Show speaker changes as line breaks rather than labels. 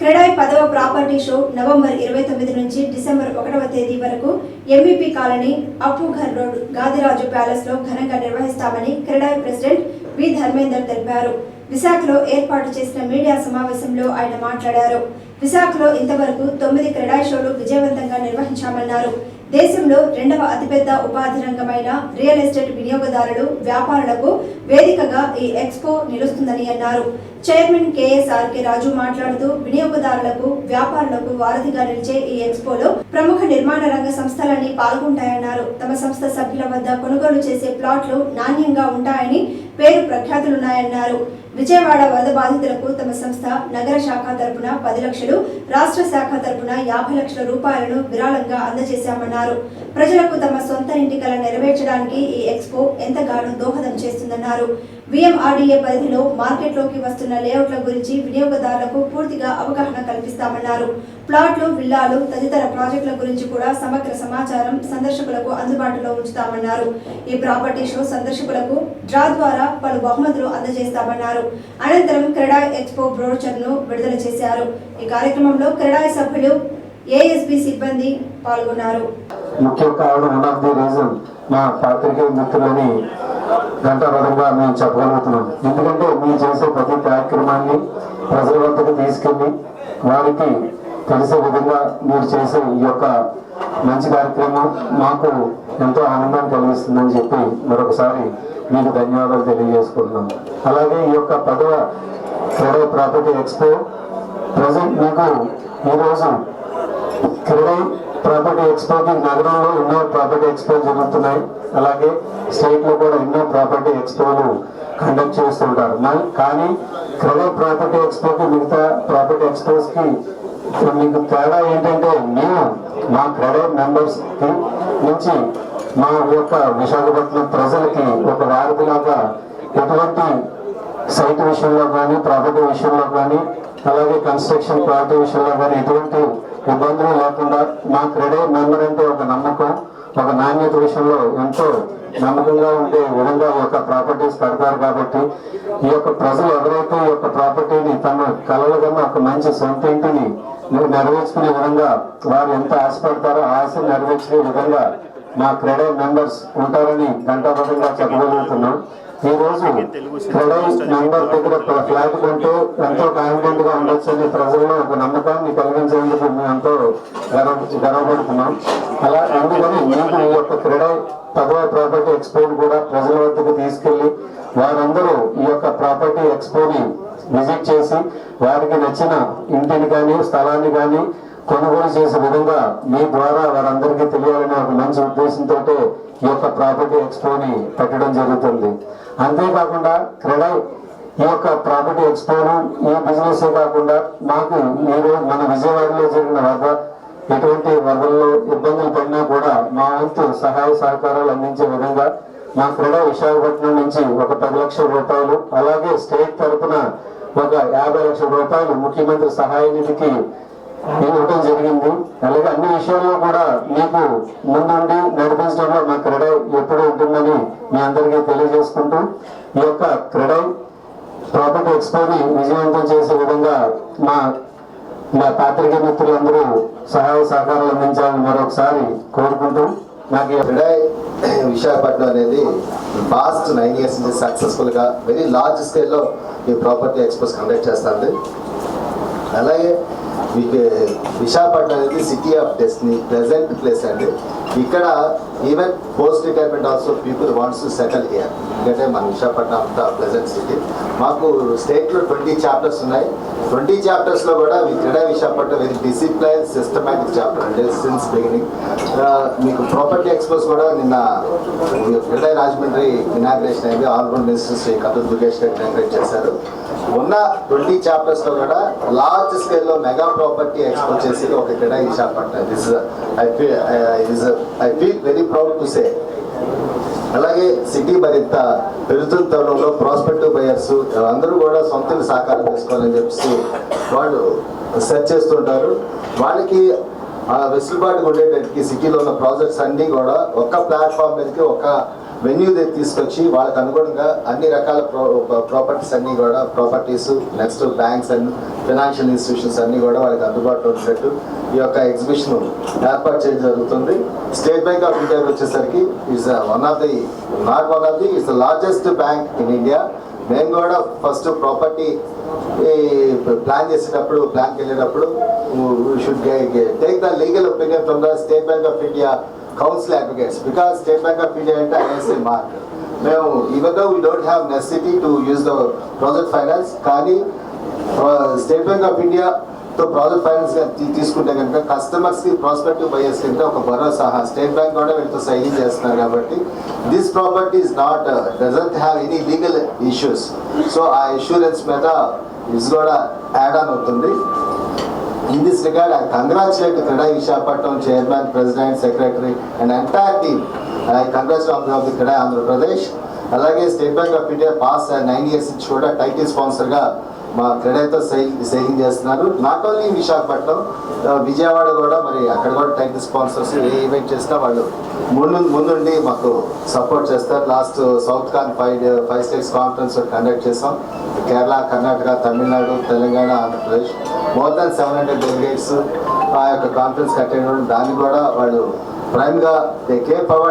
క్రెడాయ్ పదవ property show November ఇరవై తొమ్మిది నుంచి డిసెంబర్ ఒకటవ తేదీ వరకు MEP colony Appughar road Gadiraju ప్యాలెస్లో ఘనంగా నిర్వహిస్తామని క్రెడాయ్ ప్రెసిడెంట్ వి ధర్మేందర్ తెలిపారు. విశాఖలో ఏర్పాటు చేసిన మీడియా సమావేశంలో ఆయన మాట్లాడారు. విశాఖలో ఇంతవరకు తొమ్మిది క్రీడా షోలు విజయవంతంగా నిర్వహించామన్నారు. దేశంలో రెండవ అతిపెద్ద ఉపాధి రంగమైన రియల్ ఎస్టేట్ వినియోగదారులు వ్యాపారులకు వేదికగా ఈ ఎక్స్పో నిలుస్తుందని అన్నారు. చైర్మన్ కేఎస్ఆర్కే రాజు మాట్లాడుతూ వినియోగదారులకు వ్యాపారులకు వారధిగా నిలిచే ఈ ఎక్స్పోలో ప్రముఖ నిర్మాణ రంగ సంస్థలన్నీ పాల్గొంటాయన్నారు. తమ సంస్థ సభ్యుల వద్ద కొనుగోలు చేసే ప్లాట్లు నాణ్యంగా ఉంటాయని పేరు ప్రఖ్యాతులున్నాయన్నారు. విజయవాడ వరద బాధితులకు తమ సంస్థ నగర శాఖ తరపున పది లక్షలు రాష్ట్ర శాఖ తరపున యాభై లక్షల రూపాయలను విరాళంగా అందజేశామన్నారు. ప్రజలకు తమ సొంత ఇంటి కల నెరవేర్చడానికి ఈ ఎక్స్పో ఎంతగానో దోహదం చేస్తుందన్నారు. విఎంఆర్డీఏ పరిధిలో మార్కెట్లోకి వస్తున్న లేఅవుట్ల గురించి వినియోగదారులకు పూర్తిగా అవగాహన కల్పిస్తామన్నారు. ప్లాట్లు విల్లాలు తదితర ప్రాజెక్టుల గురించి కూడా సమగ్ర సమాచారం సందర్శకులకు అందుబాటులో ఉంచుతామన్నారు. ఈ ప్రాపర్టీ షో సందర్శకులకు డ్రా ద్వారా పలు బహుమతులు అందజేస్తామన్నారు. అనంతరం క్రెడాయ్ ఎక్స్పో బ్రోచర్ను విడుదల చేశారు. ఈ కార్యక్రమంలో క్రెడాయ్ సభ్యులు ఏఎస్బి సిబ్బంది పాల్గొన్నారు.
ముఖ్య కారణం పాత్రికేయ మిత్రులని గంటాపదంగా మేము చెప్పగలుగుతున్నాం. ఎందుకంటే మీరు చేసే ప్రతి కార్యక్రమాన్ని ప్రజల వద్దకు తీసుకెళ్ళి వారికి తెలిసే విధంగా మీరు చేసే ఈ యొక్క మంచి కార్యక్రమం మాకు ఎంతో ఆనందం కలిగిస్తుందని చెప్పి మరొకసారి మీకు ధన్యవాదాలు తెలియజేసుకుంటున్నాం. అలాగే ఈ యొక్క పదవ క్రీడ ప్రాపర్టీ ఎక్స్పో ప్రజెంట్ మీకు ఈరోజు క్రీడై ప్రాపర్టీ ఎక్స్పోకి నగరంలో ఎన్నో ప్రాపర్టీ ఎక్స్పో జరుగుతున్నాయి. అలాగే స్టేట్లో కూడా ఎన్నో ప్రాపర్టీ ఎక్స్పోలు కండక్ట్ చేస్తుంటారు. కానీ క్రీడై ప్రాపర్టీ ఎక్స్పోకి మిగతా ప్రాపర్టీ ఎక్స్పోస్కి మీకు తేడా ఏంటంటే మేము మా క్రెడై మెంబర్స్కి నుంచి మా యొక్క విశాఖపట్నం ప్రజలకి ఒక వారధిలాగా ఎటువంటి సైట్ విషయంలో కానీ ప్రాపర్టీ విషయంలో కానీ అలాగే కన్స్ట్రక్షన్ ప్రాపర్టీ విషయంలో కానీ ఎటువంటి ఇబ్బందులు లేకుండా మా క్రెడిట్ మెంబర్ అంటే ఒక నమ్మకం ఒక నాణ్యత విషయంలో ఎంతో నమ్మకంగా ఉండే విధంగా ఈ యొక్క ప్రాపర్టీస్ కడతారు కాబట్టి ఈ యొక్క ప్రజలు ఎవరైతే ఈ యొక్క ప్రాపర్టీని తమ కళల కన్నా ఒక మంచి సొంత ఇంటిని నెరవేర్చుకునే విధంగా వారు ఎంత ఆశపడతారో ఆశ నెరవేర్చుకునే విధంగా మా క్రెడిట్ మెంబర్స్ ఉంటారని గంటాపదంగా చెప్పగలుగుతున్నాం. ఈ రోజు క్రెడిట్ దగ్గర ఫ్లాట్ కొంటూ ఎంతో కాన్ఫిడెంట్గా ఉండొచ్చు అని ప్రజల్లో ఒక నమ్మకాన్ని కలిగించేందుకు మేము ఎంతో గర్వపడుతున్నాం. అలా అందుకని మీకు ఈ యొక్క క్రీడ పదవ ప్రాపర్టీ ఎక్స్పోని కూడా ప్రజల వద్దకు తీసుకెళ్ళి వారందరూ ఈ యొక్క ప్రాపర్టీ ఎక్స్పోని విజిట్ చేసి వారికి నచ్చిన ఇంటిని కానీ స్థలాన్ని కానీ కొనుగోలు చేసే విధంగా మీ ద్వారా వారందరికీ తెలియాలనే ఒక మంచి ఉద్దేశంతో ఈ యొక్క ప్రాపర్టీ ఎక్స్పోని పెట్టడం జరుగుతుంది. అంతేకాకుండా క్రెడై ఈ యొక్క ప్రాపర్టీ ఎక్స్పోను ఈ బిజినెస్ కాకుండా మాకు మీరు మన విజయవాడలో జరిగిన వరద ఎటువంటి వరదల్లో ఇబ్బందులు పడినా కూడా మా వంతు సహాయ సహకారాలు అందించే విధంగా మా క్రీడా విశాఖపట్నం నుంచి ఒక పది లక్షల రూపాయలు అలాగే స్టేట్ తరఫున ఒక యాభై లక్షల రూపాయలు ముఖ్యమంత్రి సహాయ నిధికి ఇవ్వటం జరిగింది అలాగే అన్ని విషయాల్లో కూడా మీకు ముందుండి నడిపించడంలో మా క్రీడ ఎప్పుడు ఉంటుందని మీ అందరికీ తెలియజేసుకుంటూ ఈ యొక్క క్రీడ ప్రాపర్టీ ఎక్స్పోని విజయవంతం చేసే విధంగా మా మా పాత్రిక మిత్రులందరూ సహాయ సహకారాలు అందించాలని మరొకసారి కోరుకుంటూ నాకు
క్రెడై విశాఖపట్నం అనేది లాస్ట్ నైన్ ఇయర్స్ నుంచి సక్సెస్ఫుల్గా వెరీ లార్జ్ స్కేల్లో ఈ ప్రాపర్టీ ఎక్స్పోస్ కండక్ట్ చేస్తుంది. అలాగే మీకు విశాఖపట్నం అనేది city of destiny present place అండి. ఇక్కడ even post retirement also people wants to settle here ఎందుకంటే మన విశాఖపట్నం అంతా ప్లెజెంట్ సిటీ మాకు స్టేట్లో ట్వంటీ చాప్టర్స్ ఉన్నాయి. ట్వంటీ చాప్టర్స్లో కూడా మీ CREDAI Visakhapatnam very discipline systematic chapter అంటే సిన్స్ బిగినింగ్ మీకు ప్రాపర్టీ ఎక్స్పోజ్ కూడా నిన్న క్రీడా రాజమండ్రి ఇనాగ్రేషన్ అయింది ఆల్రౌండ్ మినిస్టర్ శ్రీ కథ దుర్గేష్ గారు ఇనాగ్రేట్ చేశారు. ఉన్న ట్వంటీ చాప్టర్స్లో కూడా లార్జ్ స్కేల్లో మెగా ప్రాపర్టీ ఎక్స్పోజ్ చేసి ఒక CREDAI chapter this I feel I feel very proud to say అలాగే సిటీ మరింత పెరుగుతున్న తరుణంలో ప్రాస్పెక్టివ్ బయర్స్ అందరూ కూడా సొంత సహకారం సాకారం చేసుకోవాలని చెప్పేసి వాళ్ళు సెర్చ్ చేస్తుంటారు. వాళ్ళకి ఆ వెసులుబాటు ఉండేటట్టుకి సిటీలో ఉన్న ప్రాజెక్ట్స్ అన్నీ కూడా ఒక్క ప్లాట్ఫామ్ మీదకి ఒక వెన్యూ దగ్గర తీసుకొచ్చి వాళ్ళకి అనుగుణంగా అన్ని రకాల ప్రాపర్టీస్ అన్ని కూడా properties next banks and financial institutions అన్ని కూడా వాళ్ళకి అందుబాటులో ఉండేట్టు ఈ యొక్క ఎగ్జిబిషన్ ఏర్పాటు చేయడం జరుగుతుంది. స్టేట్ బ్యాంక్ ఆఫ్ ఇండియా వచ్చేసరికి is one of the not one of the is the largest bank in India. మేము కూడా ఫస్ట్ ప్రాపర్టీ ప్లాన్ చేసేటప్పుడు ప్లాన్కి వెళ్ళేటప్పుడు should take the legal opinion from the State Bank of India council advocates because State Bank of India అంటే ISI mark మేము even though we don't have necessity to use the project finance కానీ State Bank of India తో project finance తీసుకుంటే కనుక కస్టమర్స్కి prospective buyers కింద ఒక భరోసా state bank కూడా వీళ్ళతో సైన్ చేస్తున్నారు కాబట్టి this property is not doesn't have any legal issues so ఆ ఇన్సూరెన్స్ మీద ఇది కూడా యాడ్ ఆన్ అవుతుంది. This regard I congratulate CREDAI Visakhapatnam chairman president secretary and entire team I congratulation Andhra Pradesh అలాగే State Bank of India past nine years కూడా title స్పాన్సర్గా మా క్రెడైతో సైల్ sailing చేస్తున్నారు నాట్ ఓన్లీ విశాఖపట్నం విజయవాడ కూడా మరి అక్కడ కూడా టైటిల్ స్పాన్సర్స్ ఏ ఈవెంట్ చేసినా వాళ్ళు ముందు ముందుండి మాకు సపోర్ట్ చేస్తారు. Last South Con five five states conference conduct చేసాం. Kerala Karnataka Tamil Nadu Telangana Andhra Pradesh. More than seven hundred delegates ఆ యొక్క కాన్ఫరెన్స్ అటెండ్ దాన్ని కూడా వాళ్ళు ప్రైమ్గా దే కేర్ ఫార్వర్డ్